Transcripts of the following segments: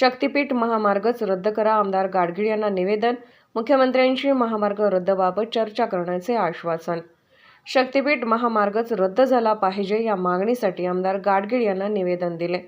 शक्तीपीठ महामार्गच रद्द करा. आमदार गाडगीळ यांना निवेदन. मुख्यमंत्र्यांशी महामार्ग रद्दबाबत चर्चा करण्याचे आश्वासन. शक्तीपीठ महामार्गच रद्द झाला पाहिजे या मागणीसाठी आमदार गाडगीळ यांना निवेदन दिले.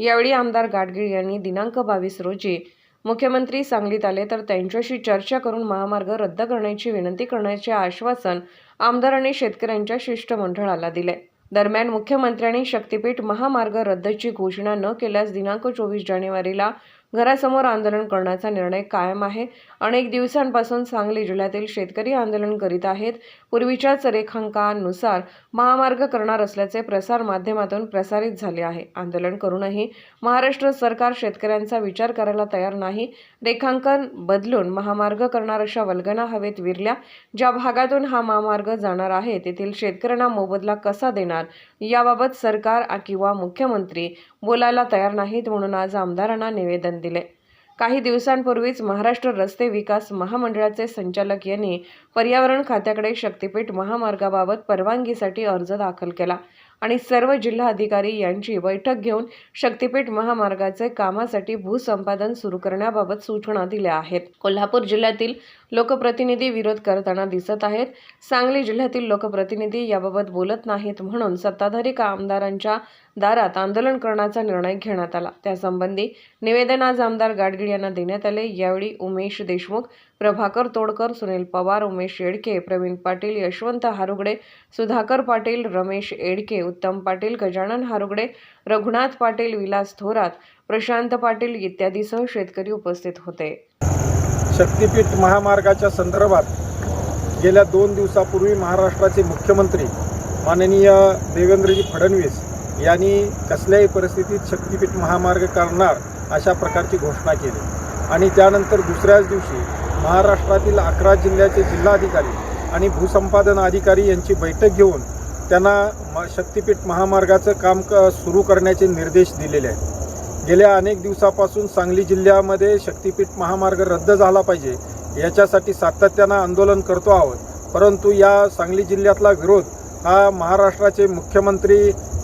यावेळी आमदार गाडगीळ यांनी दिनांक बावीस रोजी मुख्यमंत्री सांगलीत आले तर त्यांच्याशी चर्चा करून महामार्ग रद्द करण्याची विनंती करण्याचे आश्वासन आमदारांनी शेतकऱ्यांच्या शिष्टमंडळाला दिले. दरम्यान मुख्यमंत्र्यांनी शक्तीपीठ महामार्ग रद्दची घोषणा न केल्यास दिनांक चोवीस जानेवारीला घरासमोर आंदोलन करण्याचा निर्णय कायम आहे. अनेक दिवसांपासून सांगली जिल्ह्यातील शेतकरी आंदोलन करीत आहेत. पूर्वीच्याच रेखांकानुसार महामार्ग करणार असल्याचे प्रसार माध्यमातून प्रसारित झाले आहे. आंदोलन करूनही महाराष्ट्र सरकार शेतकऱ्यांचा विचार करायला तयार नाही. रेखांकन बदलून महामार्ग करणार अशा वल्गना हवेत विरल्या ज्या भागातून हा महामार्ग जाणार आहे तेथील शेतकऱ्यांना मोबदला कसा देणार याबाबत सरकार किंवा मुख्यमंत्री बोलायला तयार नाहीत म्हणून आज आमदारांना निवेदन दिले. काही दिवसांपूर्वीच महाराष्ट्र रस्ते विकास महामंडळाचे संचालक यांनी पर्यावरण खात्याकडे शक्तीपीठ महामार्गाबाबत परवानगीसाठी अर्ज दाखल केला. आणि सर्व जिल्हा अधिकारी यांची बैठक घेऊन शक्तीपीठ महामार्गाचे कामासाठी भूसंपादन सुरू करण्याबाबत सूचना दिल्या आहेत. कोल्हापूर जिल्ह्यातील लोकप्रतिनिधी विरोध करताना दिसत आहेत. सांगली जिल्ह्यातील लोकप्रतिनिधी याबाबत बोलत नाहीत म्हणून सत्ताधारी का आमदारांच्या दारात आंदोलन करण्याचा निर्णय घेण्यात आला. त्यासंबंधी निवेदन आज आमदार गाडगीळ यांना देण्यात आले. यावेळी उमेश देशमुख प्रभाकर तोडकर सुनील पवार उमेश येडके प्रवीण पाटील यशवंत हारुगडे सुधाकर पाटील रमेश येडके उत्तम पाटील गजानन हारुगडे रघुनाथ पाटील विलास थोरात प्रशांत पाटील इत्यादीसह शेतकरी उपस्थित होते. शक्तीपीठ महामार्गाच्या संदर्भात गेल्या दोन दिवसापूर्वी महाराष्ट्राचे मुख्यमंत्री माननीय देवेंद्रजी फडणवीस यांनी कसल्याही परिस्थितीत शक्तीपीठ महामार्ग करणार अशा प्रकारची घोषणा केली. आणि त्यानंतर दुसऱ्याच दिवशी महाराष्ट्रातील अकरा जिल्ह्याचे जिल्हाधिकारी आणि भूसंपादन अधिकारी यांची बैठक घेऊन त्यांना म शक्तीपीठ महामार्गाचं काम क सुरू करण्याचे निर्देश दिलेले आहेत. गेल्या अनेक दिवसापासून सांगली जिल्ह्यामध्ये शक्तीपीठ महामार्ग रद्द झाला पाहिजे याच्यासाठी सातत्यानं आंदोलन करतो आहोत. परंतु या सांगली जिल्ह्यातला विरोध हा महाराष्ट्राचे मुख्यमंत्री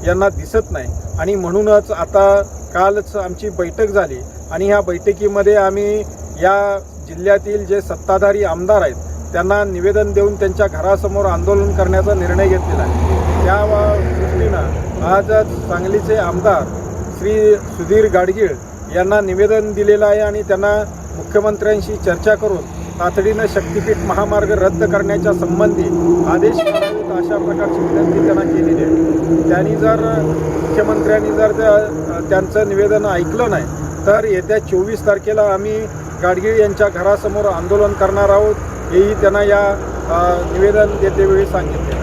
यांना दिसत नाही. आणि म्हणूनच आता कालच आमची बैठक झाली आणि ह्या बैठकीमध्ये आम्ही या जिल्ह्यातील जे सत्ताधारी आमदार आहेत त्यांना निवेदन देऊन त्यांच्या घरासमोर आंदोलन करण्याचा निर्णय घेतलेला आहे. त्या दृष्टीनं आज सांगलीचे आमदार श्री सुधीर गाडगीळ यांना निवेदन दिलेलं आहे आणि त्यांना मुख्यमंत्र्यांशी चर्चा करून तातडीनं शक्तीपीठ महामार्ग रद्द करण्याच्या संबंधी आदेश करावेत अशा प्रकारची विनंती त्यांना केलेली आहे. त्यांनी जर मुख्यमंत्र्यांनी जर त्या- त्यांचं निवेदन ऐकलं नाही तर येत्या चोवीस तारखेला आम्ही गाडगीळ यांच्या घरासमोर आंदोलन करणार आहोत. हेही त्यांना या निवेदन देतेवेळी सांगितले.